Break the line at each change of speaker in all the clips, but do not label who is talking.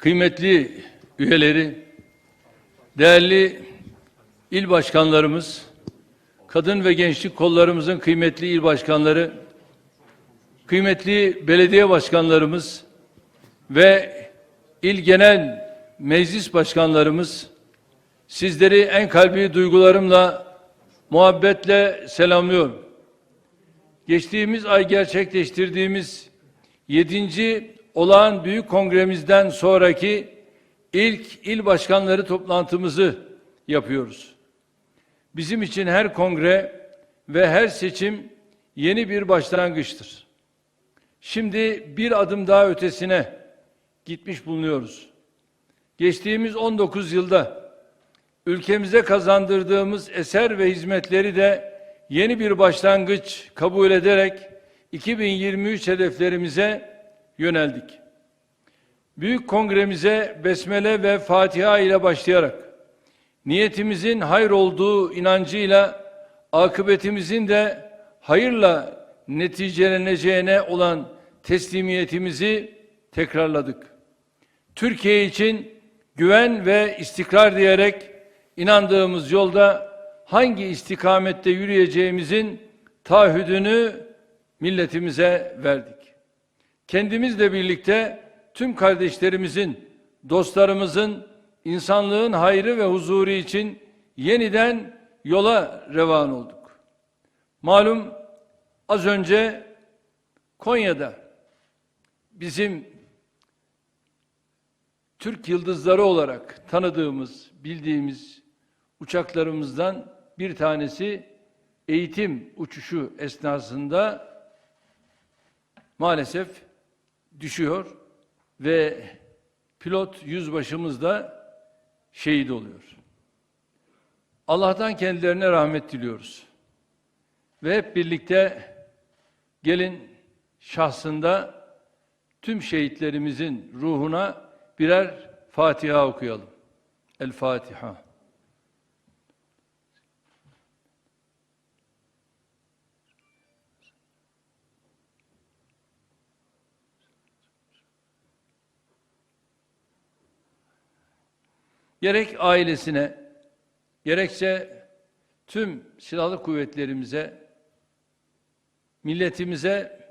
kıymetli üyeleri, değerli il başkanlarımız, kadın ve gençlik kollarımızın kıymetli il başkanları, kıymetli belediye başkanlarımız ve il genel meclis başkanlarımız, sizleri en kalbi duygularımla, muhabbetle selamlıyorum. Geçtiğimiz ay gerçekleştirdiğimiz 7. olağan büyük kongremizden sonraki ilk il başkanları toplantımızı yapıyoruz. Bizim için her kongre ve her seçim yeni bir başlangıçtır. Şimdi bir adım daha ötesine gitmiş bulunuyoruz. Geçtiğimiz 19 yılda ülkemize kazandırdığımız eser ve hizmetleri de yeni bir başlangıç kabul ederek 2023 hedeflerimize yöneldik. Büyük kongremize besmele ve Fatiha ile başlayarak niyetimizin hayır olduğu inancıyla akıbetimizin de hayırla neticeleneceğine olan teslimiyetimizi tekrarladık. Türkiye için güven ve istikrar diyerek inandığımız yolda hangi istikamette yürüyeceğimizin taahhüdünü milletimize verdik. Kendimizle birlikte tüm kardeşlerimizin, dostlarımızın, insanlığın hayrı ve huzuru için yeniden yola revan olduk. Malum az önce Konya'da bizim Türk yıldızları olarak tanıdığımız, bildiğimiz uçaklarımızdan bir tanesi eğitim uçuşu esnasında maalesef düşüyor ve pilot yüzbaşımız da şehit oluyor. Allah'tan kendilerine rahmet diliyoruz. Ve hep birlikte gelin şahsında tüm şehitlerimizin ruhuna birer Fatiha okuyalım. El Fatiha. Gerek ailesine, gerekse tüm silahlı kuvvetlerimize, milletimize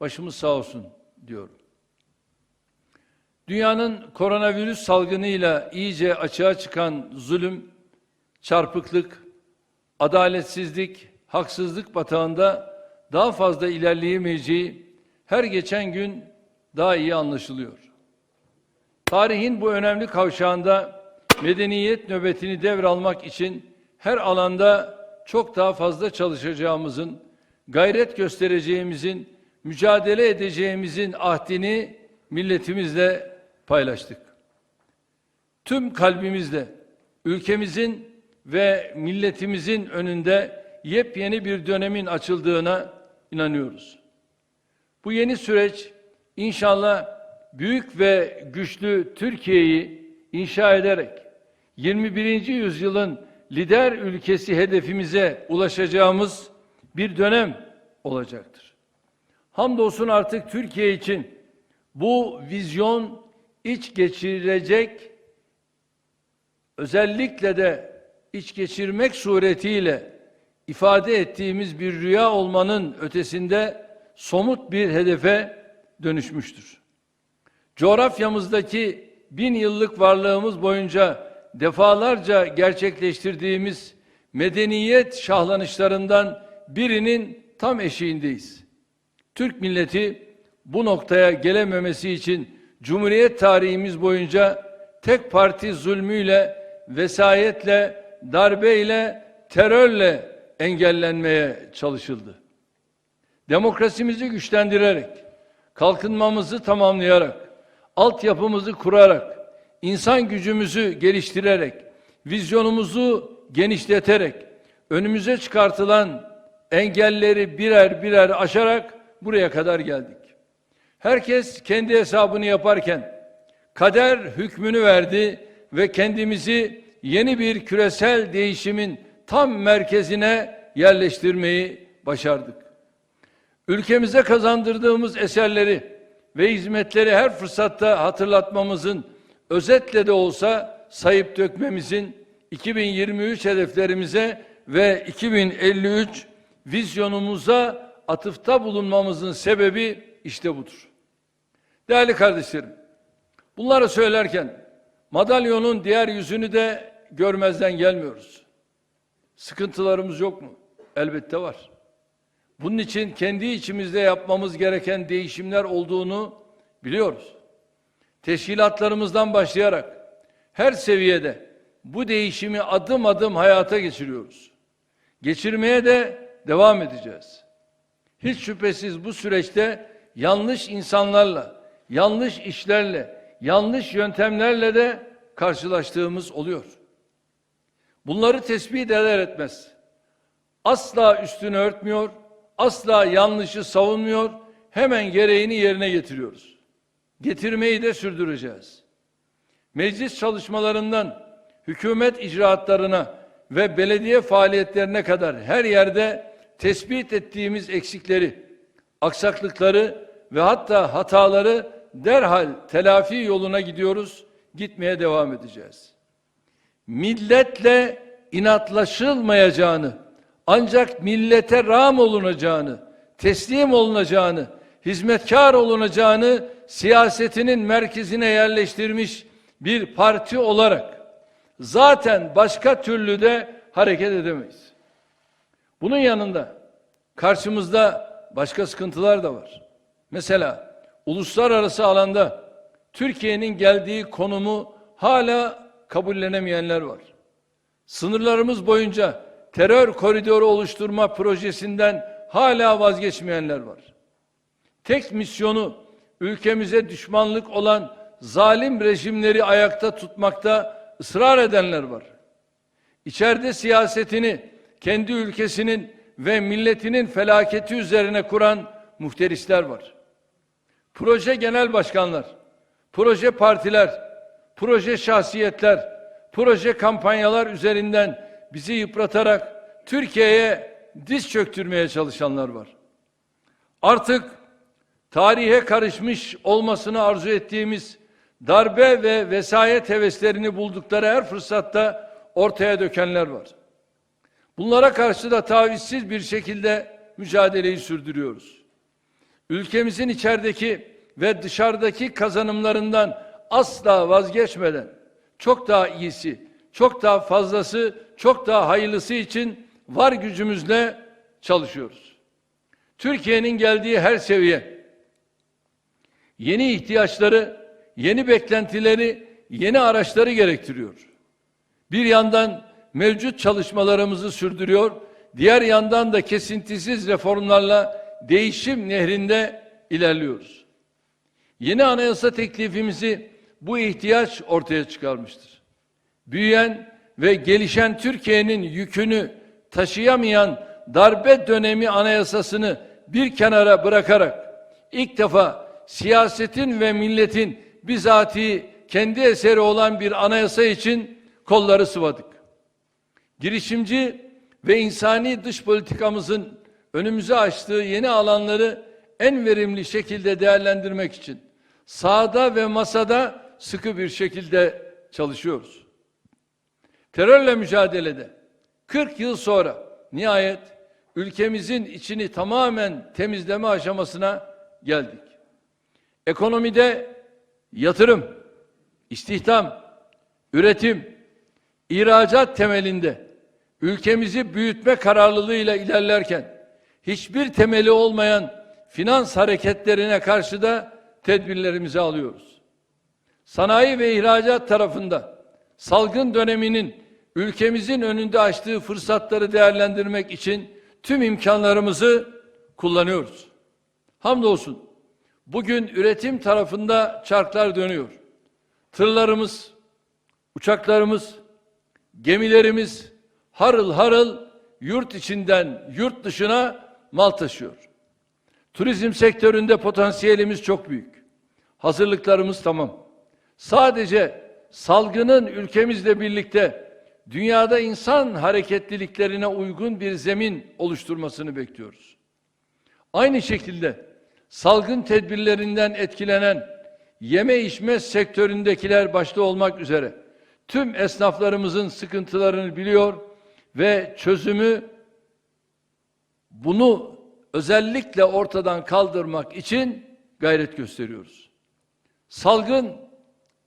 başımız sağ olsun diyorum. Dünyanın koronavirüs salgınıyla iyice açığa çıkan zulüm, çarpıklık, adaletsizlik, haksızlık batağında daha fazla ilerleyemeyeceği her geçen gün daha iyi anlaşılıyor. Tarihin bu önemli kavşağında medeniyet nöbetini devralmak için her alanda çok daha fazla çalışacağımızın, gayret göstereceğimizin, mücadele edeceğimizin ahdini milletimizle paylaştık. Tüm kalbimizle ülkemizin ve milletimizin önünde yepyeni bir dönemin açıldığına inanıyoruz. Bu yeni süreç inşallah büyük ve güçlü Türkiye'yi inşa ederek 21. yüzyılın lider ülkesi hedefimize ulaşacağımız bir dönem olacaktır. Hamdolsun artık Türkiye için bu vizyon iç geçirecek özellikle de iç geçirmek suretiyle ifade ettiğimiz bir rüya olmanın ötesinde somut bir hedefe dönüşmüştür. Coğrafyamızdaki bin yıllık varlığımız boyunca defalarca gerçekleştirdiğimiz medeniyet şahlanışlarından birinin tam eşiğindeyiz. Türk milleti bu noktaya gelememesi için Cumhuriyet tarihimiz boyunca tek parti zulmüyle, vesayetle, darbeyle, terörle engellenmeye çalışıldı. Demokrasimizi güçlendirerek, kalkınmamızı tamamlayarak, altyapımızı kurarak, insan gücümüzü geliştirerek, vizyonumuzu genişleterek, önümüze çıkartılan engelleri birer birer aşarak buraya kadar geldik. Herkes kendi hesabını yaparken kader hükmünü verdi ve kendimizi yeni bir küresel değişimin tam merkezine yerleştirmeyi başardık. Ülkemize kazandırdığımız eserleri ve hizmetleri her fırsatta hatırlatmamızın, özetle de olsa sayıp dökmemizin 2023 hedeflerimize ve 2053 vizyonumuza atıfta bulunmamızın sebebi işte budur. Değerli kardeşlerim, bunları söylerken madalyonun diğer yüzünü de görmezden gelmiyoruz. Sıkıntılarımız yok mu? Elbette var. Bunun için kendi içimizde yapmamız gereken değişimler olduğunu biliyoruz. Teşkilatlarımızdan başlayarak her seviyede bu değişimi adım adım hayata geçiriyoruz. Geçirmeye de devam edeceğiz. Hiç şüphesiz bu süreçte yanlış insanlarla, yanlış işlerle, yanlış yöntemlerle de karşılaştığımız oluyor. Bunları tespit eder etmez. Asla üstünü örtmüyor, asla yanlışı savunmuyor, hemen gereğini yerine getiriyoruz. Getirmeyi de sürdüreceğiz. Meclis çalışmalarından hükümet icraatlarına ve belediye faaliyetlerine kadar her yerde tespit ettiğimiz eksikleri, aksaklıkları ve hatta hataları derhal telafi yoluna gidiyoruz, gitmeye devam edeceğiz. Milletle inatlaşılmayacağını, ancak millete ram olunacağını, teslim olunacağını, hizmetkar olunacağını siyasetinin merkezine yerleştirmiş bir parti olarak zaten başka türlü de hareket edemeyiz. Bunun yanında karşımızda başka sıkıntılar da var. Mesela uluslararası alanda Türkiye'nin geldiği konumu hala kabullenemeyenler var. Sınırlarımız boyunca terör koridoru oluşturma projesinden hala vazgeçmeyenler var. Tek misyonu ülkemize düşmanlık olan zalim rejimleri ayakta tutmakta ısrar edenler var. İçeride siyasetini kendi ülkesinin ve milletinin felaketi üzerine kuran muhterisler var. Proje genel başkanlar, proje partiler, proje şahsiyetler, proje kampanyalar üzerinden bizi yıpratarak Türkiye'ye diz çöktürmeye çalışanlar var. Artık tarihe karışmış olmasını arzu ettiğimiz darbe ve vesayet heveslerini buldukları her fırsatta ortaya dökenler var. Bunlara karşı da tavizsiz bir şekilde mücadeleyi sürdürüyoruz. Ülkemizin içerideki ve dışarıdaki kazanımlarından asla vazgeçmeden çok daha iyisi, çok daha fazlası, çok daha hayırlısı için var gücümüzle çalışıyoruz. Türkiye'nin geldiği her seviye yeni ihtiyaçları, yeni beklentileri, yeni araçları gerektiriyor. Bir yandan mevcut çalışmalarımızı sürdürüyor, diğer yandan da kesintisiz reformlarla değişim nehrinde ilerliyoruz. Yeni anayasa teklifimizi bu ihtiyaç ortaya çıkarmıştır. Büyüyen ve gelişen Türkiye'nin yükünü taşıyamayan darbe dönemi anayasasını bir kenara bırakarak ilk defa siyasetin ve milletin bizatihi kendi eseri olan bir anayasa için kolları sıvadık. Girişimci ve insani dış politikamızın önümüze açtığı yeni alanları en verimli şekilde değerlendirmek için sahada ve masada sıkı bir şekilde çalışıyoruz. Terörle mücadelede 40 yıl sonra nihayet ülkemizin içini tamamen temizleme aşamasına geldik. Ekonomide yatırım, istihdam, üretim, ihracat temelinde ülkemizi büyütme kararlılığıyla ilerlerken hiçbir temeli olmayan finans hareketlerine karşı da tedbirlerimizi alıyoruz. Sanayi ve ihracat tarafında salgın döneminin ülkemizin önünde açtığı fırsatları değerlendirmek için tüm imkanlarımızı kullanıyoruz. Hamdolsun bugün üretim tarafında çarklar dönüyor. Tırlarımız, uçaklarımız, gemilerimiz harıl harıl yurt içinden yurt dışına mal taşıyor. Turizm sektöründe potansiyelimiz çok büyük. Hazırlıklarımız tamam. Sadece salgının ülkemizle birlikte dünyada insan hareketliliklerine uygun bir zemin oluşturmasını bekliyoruz. Aynı şekilde salgın tedbirlerinden etkilenen yeme içme sektöründekiler başta olmak üzere tüm esnaflarımızın sıkıntılarını biliyor ve çözümü bunu özellikle ortadan kaldırmak için gayret gösteriyoruz. Salgın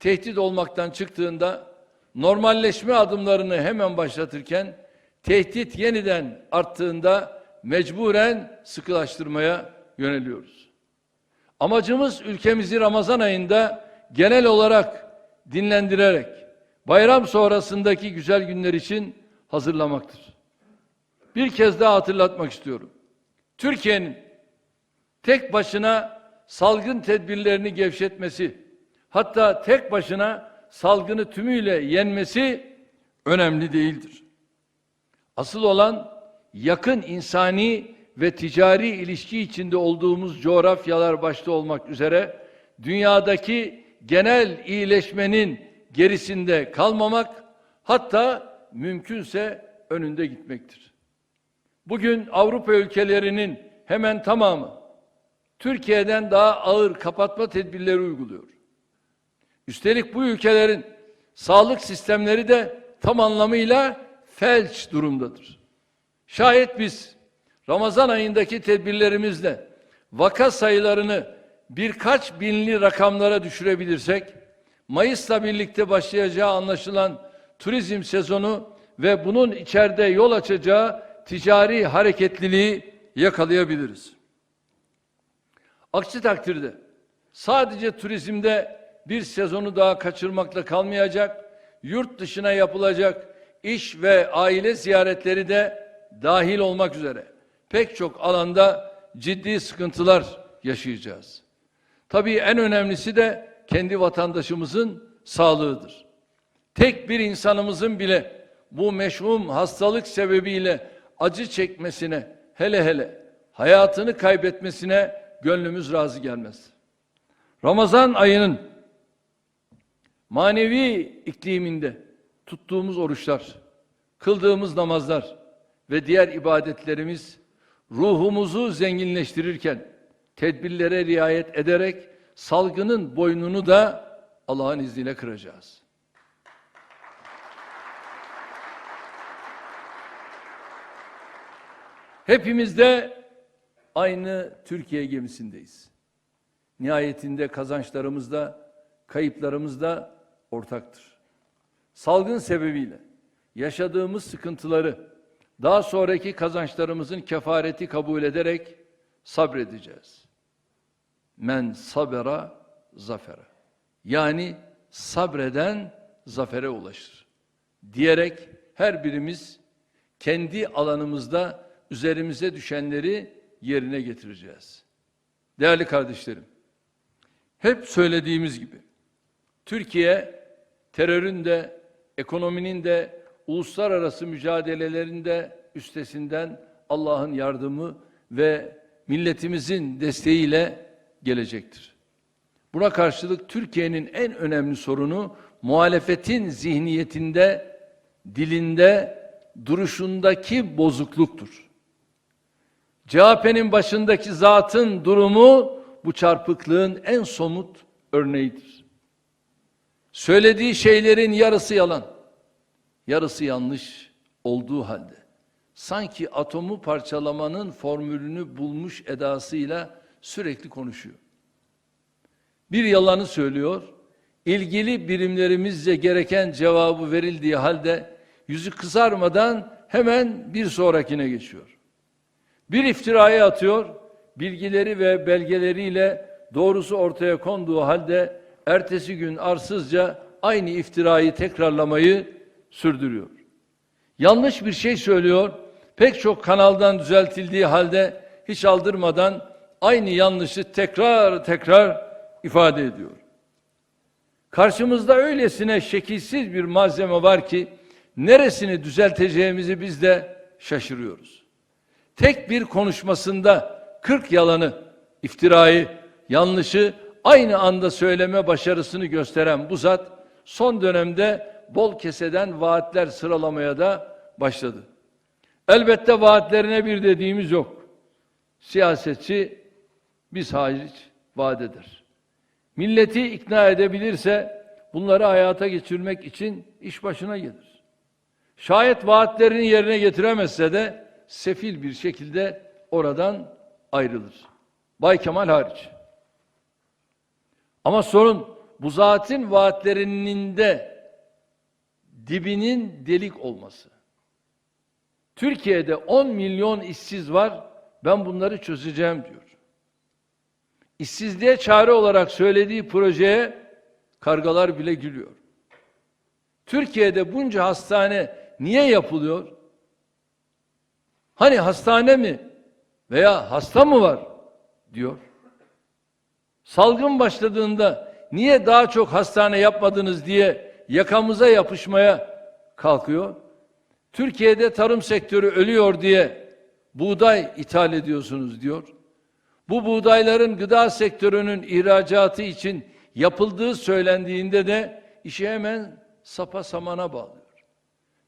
tehdit olmaktan çıktığında normalleşme adımlarını hemen başlatırken tehdit yeniden arttığında mecburen sıkılaştırmaya yöneliyoruz. Amacımız ülkemizi Ramazan ayında genel olarak dinlendirerek bayram sonrasındaki güzel günler için hazırlamaktır. Bir kez daha hatırlatmak istiyorum. Türkiye'nin tek başına salgın tedbirlerini gevşetmesi, hatta tek başına salgını tümüyle yenmesi önemli değildir. Asıl olan yakın insani ve ticari ilişki içinde olduğumuz coğrafyalar başta olmak üzere dünyadaki genel iyileşmenin gerisinde kalmamak hatta mümkünse önünde gitmektir. Bugün Avrupa ülkelerinin hemen tamamı Türkiye'den daha ağır kapatma tedbirleri uyguluyor. Üstelik bu ülkelerin sağlık sistemleri de tam anlamıyla felç durumdadır. Şayet biz Ramazan ayındaki tedbirlerimizle vaka sayılarını birkaç binli rakamlara düşürebilirsek, Mayıs'la birlikte başlayacağı anlaşılan turizm sezonu ve bunun içeride yol açacağı ticari hareketliliği yakalayabiliriz. Aksi takdirde sadece turizmde bir sezonu daha kaçırmakla kalmayacak, yurt dışına yapılacak iş ve aile ziyaretleri de dahil olmak üzere pek çok alanda ciddi sıkıntılar yaşayacağız. Tabii en önemlisi de kendi vatandaşımızın sağlığıdır. Tek bir insanımızın bile bu meşhum hastalık sebebiyle acı çekmesine, hele hele hayatını kaybetmesine gönlümüz razı gelmez. Ramazan ayının manevi ikliminde tuttuğumuz oruçlar, kıldığımız namazlar ve diğer ibadetlerimiz ruhumuzu zenginleştirirken tedbirlere riayet ederek salgının boynunu da Allah'ın izniyle kıracağız. Hepimiz de aynı Türkiye gemisindeyiz. Nihayetinde kazançlarımız da kayıplarımız da ortaktır. Salgın sebebiyle yaşadığımız sıkıntıları daha sonraki kazançlarımızın kefareti kabul ederek sabredeceğiz. Men sabera zafere. Yani sabreden zafere ulaşır. Diyerek her birimiz kendi alanımızda üzerimize düşenleri yerine getireceğiz. Değerli kardeşlerim, hep söylediğimiz gibi Türkiye terörün de ekonominin de uluslararası mücadelelerinde üstesinden Allah'ın yardımı ve milletimizin desteğiyle gelecektir. Buna karşılık Türkiye'nin en önemli sorunu muhalefetin zihniyetinde, dilinde, duruşundaki bozukluktur. CHP'nin başındaki zatın durumu bu çarpıklığın en somut örneğidir. Söylediği şeylerin yarısı yalan, yarısı yanlış olduğu halde sanki atomu parçalamanın formülünü bulmuş edasıyla sürekli konuşuyor. Bir yalanı söylüyor, ilgili birimlerimizce gereken cevabı verildiği halde yüzü kızarmadan hemen bir sonrakine geçiyor. Bir iftirayı atıyor, bilgileri ve belgeleriyle doğrusu ortaya konduğu halde ertesi gün arsızca aynı iftirayı tekrarlamayı sürdürüyor. Yanlış bir şey söylüyor, pek çok kanaldan düzeltildiği halde hiç aldırmadan aynı yanlışı tekrar tekrar ifade ediyor. Karşımızda öylesine şekilsiz bir malzeme var ki neresini düzelteceğimizi biz de şaşırıyoruz. Tek bir konuşmasında 40 yalanı, iftirayı, yanlışı aynı anda söyleme başarısını gösteren bu zat son dönemde bol keseden vaatler sıralamaya da başladı. Elbette vaatlerine bir dediğimiz yok. Siyasetçi biz hariç vaat. Milleti ikna edebilirse bunları hayata geçirmek için iş başına gelir. Şayet vaatlerini yerine getiremezse de sefil bir şekilde oradan ayrılır. Bay Kemal hariç. Ama sorun bu zatin vaatlerinin de dibinin delik olması. Türkiye'de 10 milyon işsiz var. Ben bunları çözeceğim diyor. İşsizliğe çare olarak söylediği projeye kargalar bile gülüyor. Türkiye'de bunca hastane niye yapılıyor? Hani hastane mi veya hasta mı var diyor. Salgın başladığında niye daha çok hastane yapmadınız diye yakamıza yapışmaya kalkıyor. Türkiye'de tarım sektörü ölüyor diye buğday ithal ediyorsunuz diyor. Bu buğdayların gıda sektörünün ihracatı için yapıldığı söylendiğinde de işi hemen sapa samana bağlıyor.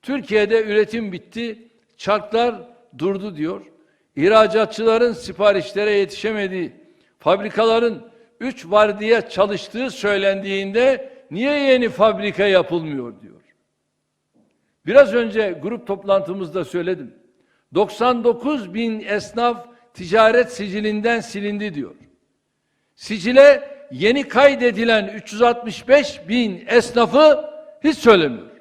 Türkiye'de üretim bitti, çarklar durdu diyor. İhracatçıların siparişlere yetişemediği, fabrikaların üç vardiya çalıştığı söylendiğinde niye yeni fabrika yapılmıyor diyor. Biraz önce grup toplantımızda söyledim. 99 bin esnaf ticaret sicilinden silindi diyor. Sicile yeni kaydedilen 365 bin esnafı hiç söylemiyor.